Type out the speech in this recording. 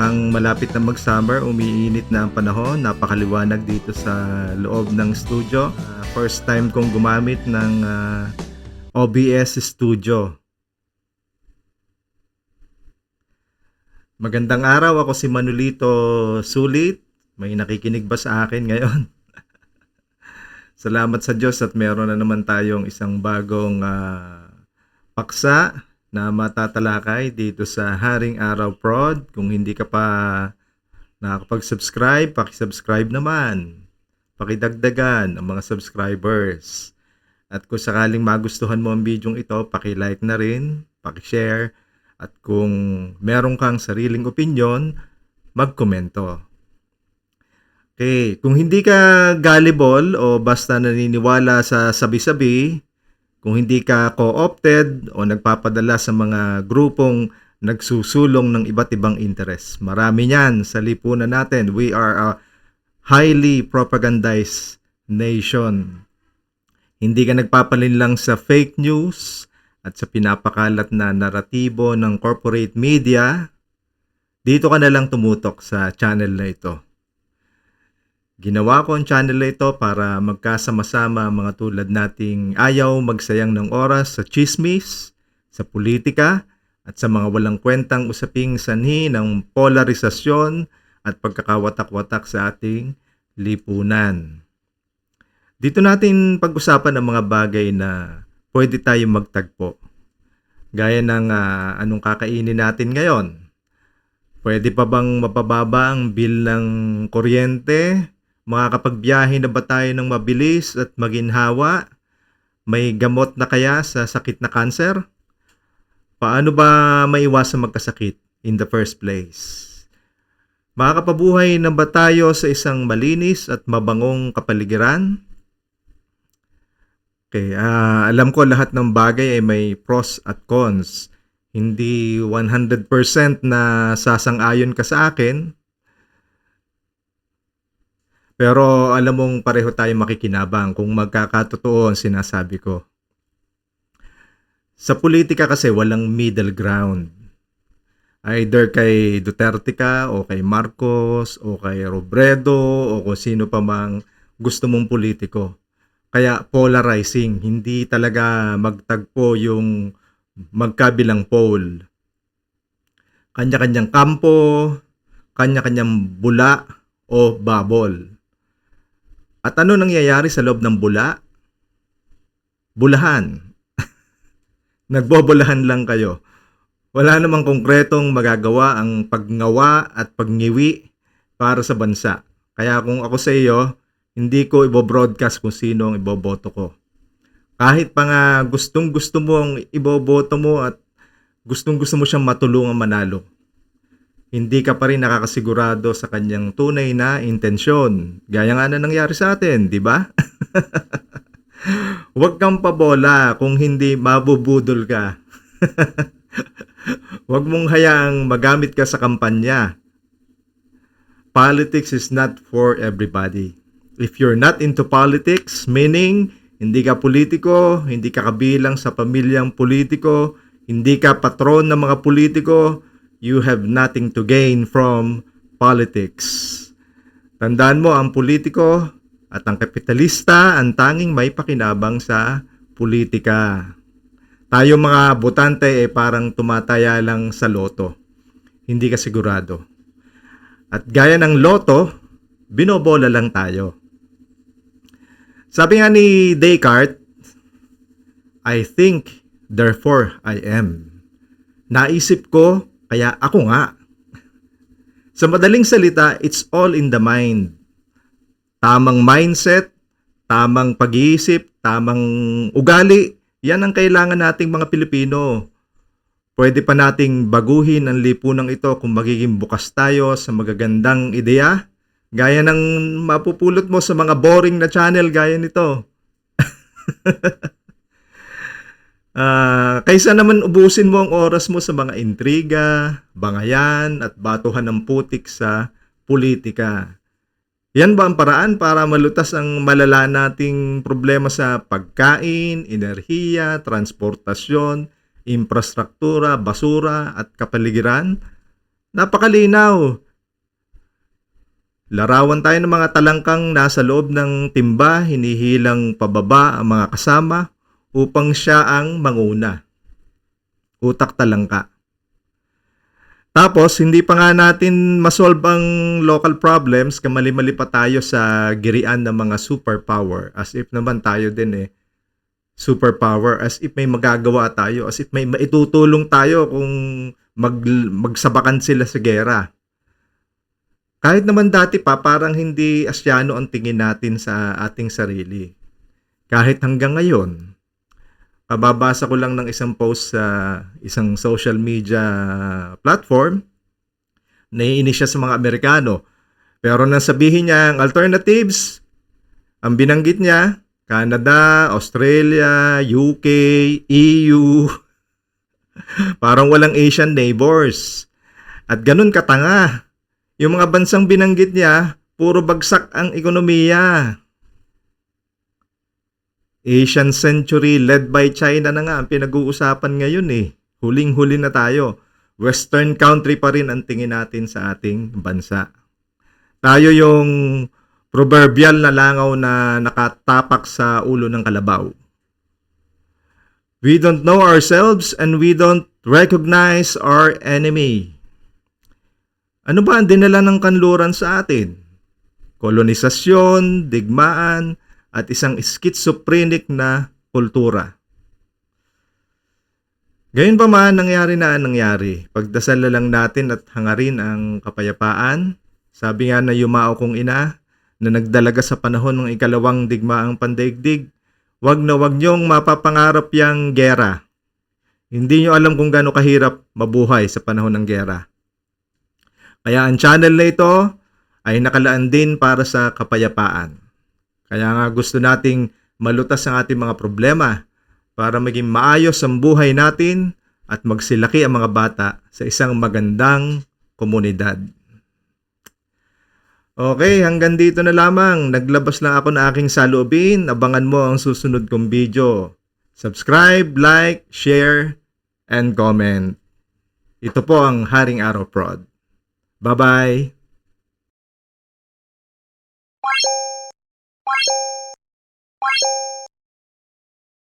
mukhang malapit na mag-summer, umiinit na ang panahon, napakaliwanag dito sa loob ng studio. Ah, first time kong gumamit ng ah, OBS Studio. Magandang araw, ako si Manolito Sulit. May nakikinig ba sa akin ngayon? Salamat sa Diyos at meron na naman tayong isang bagong ah, paksa na matatalakay dito sa Haring Araw Prod. Kung hindi ka pa nakakapag-subscribe, pakisubscribe naman. Pakidagdagan ang mga subscribers. At kung sakaling magustuhan mo ang video ito, paki-like na rin, paki-share, at kung meron kang sariling opinion, magkomento. Okay, kung hindi ka gullible o basta naniniwala sa sabi-sabi, kung hindi ka co-opted o nagpapadala sa mga grupong nagsusulong ng iba't ibang interes. Marami niyan sa lipunan natin. We are a highly propagandized nation. Hindi ka nagpapalin lang sa fake news at sa pinapakalat na naratibo ng corporate media, dito ka na lang tumutok sa channel na ito. Ginawa ko ang channel na ito para magkasama-sama mga tulad nating ayaw magsayang ng oras sa chismis, sa politika, at sa mga walang kwentang usaping sanhi ng polarisasyon at pagkakawatak-watak sa ating lipunan. Dito natin pag-usapan ang mga bagay na pwede tayong magtagpo. Gaya ng ah, anong kakainin natin ngayon. Pwede pa bang mapababa ang bill ng kuryente? Makakapagbiyahe na ba tayo ng mabilis at maginhawa? May gamot na kaya sa sakit na kanser? Paano ba maiwasan magkasakit in the first place? Makakapabuhay na ba tayo sa isang malinis at mabangong kapaligiran? Okay, ah, alam ko lahat ng bagay ay may pros at cons. Hindi 100% na sasang-ayon ka sa akin. Pero alam mong pareho tayo makikinabang kung magkakatotoo ang sinasabi ko. Sa politika kasi walang middle ground. Either kay Duterte ka o kay Marcos o kay Robredo o kung sino pa mang gusto mong politiko. Kaya polarizing, hindi talaga magtagpo yung magkabilang pole. Kanya-kanyang kampo, kanya-kanyang bula o babol. At ano nangyayari sa loob ng bula? Bulahan. Nagbobolahan lang kayo. Wala namang konkretong magagawa ang pagngawa at pagngiwi para sa bansa. Kaya kung ako sa iyo, hindi ko ibo-broadcast kung sino ang iboboto ko. Kahit pa nga gustong gusto mo ang iboboto mo at gustong gusto mo siyang matulungan manalo. Hindi ka pa rin nakakasigurado sa kanyang tunay na intensyon. Gaya nga na nangyari sa atin, di ba? Huwag kang pabola kung hindi mabubudol ka. Huwag mong hayaang magamit ka sa kampanya. Politics is not for everybody. If you're not into politics, meaning hindi ka politiko, hindi ka kabilang sa pamilyang politiko, hindi ka patron ng mga politiko, you have nothing to gain from politics. Tandaan mo, ang politiko at ang kapitalista ang tanging may pakinabang sa politika. Tayo mga botante ay parang tumataya lang sa loto. Hindi ka sigurado. At gaya ng loto, binobola lang tayo. Sabi nga ni Descartes, I think, therefore I am. Naisip ko, kaya ako nga. Sa madaling salita, it's all in the mind. Tamang mindset, tamang pag-iisip, tamang ugali, yan ang kailangan nating mga Pilipino. Pwede pa nating baguhin ang lipunang ito kung magiging bukas tayo sa magagandang ideya, gaya ng mapupulot mo sa mga boring na channel gaya nito. Ah, kaysa naman ubusin mo ang oras mo sa mga intriga, bangayan at batuhan ng putik sa politika. Yan ba ang paraan para malutas ang malala nating problema sa pagkain, enerhiya, transportasyon, infrastruktura, basura at kapaligiran? Napakalinaw. Larawan tayo ng mga talangkang nasa loob ng timba, hinihilang pababa ang mga kasama upang siya ang manguna. Utak talangka. Tapos, hindi pa nga natin masolve ang local problems, kamali-mali pa tayo sa girian ng mga superpower. As if naman tayo din eh, superpower. As if may magagawa tayo. As if may maitutulong tayo kung mag, magsabakan sila sa gera. Kahit naman dati pa, parang hindi asyano ang tingin natin sa ating sarili. Kahit hanggang ngayon, kababasa ko lang ng isang post sa isang social media platform, naiinis siya sa mga Amerikano. Pero nang sabihin niya ang alternatives, ang binanggit niya, Canada, Australia, UK, EU, parang walang Asian neighbors. At ganun katanga. Yung mga bansang binanggit niya, puro bagsak ang ekonomiya. Asian century led by China na nga ang pinag-uusapan ngayon eh. Huling-huli na tayo. Western country pa rin ang tingin natin sa ating bansa. Tayo yung proverbial na langaw na nakatapak sa ulo ng kalabaw. We don't know ourselves and we don't recognize our enemy. Ano ba ang dinala ng kanluran sa atin? Kolonisasyon, digmaan, at isang schizophrenic na kultura. Gayun pa man, nangyari na ang nangyari. Pagdasal na lang natin at hangarin ang kapayapaan. Sabi nga na yumao kong ina, na nagdalaga sa panahon ng ikalawang digmaang pandaigdig, wag na wag niyong mapapangarap yung gera. Hindi niyo alam kung gaano kahirap mabuhay sa panahon ng gera. Kaya ang channel na ito ay nakalaan din para sa kapayapaan. Kaya nga gusto nating malutas ang ating mga problema para maging maayos ang buhay natin at magsilaki ang mga bata sa isang magandang komunidad. Okay, hanggang dito na lamang. Naglabas lang ako ng aking saloobin. Abangan mo ang susunod kong video. Subscribe, like, share, and comment. Ito po ang Haring Araw Prod. Bye-bye!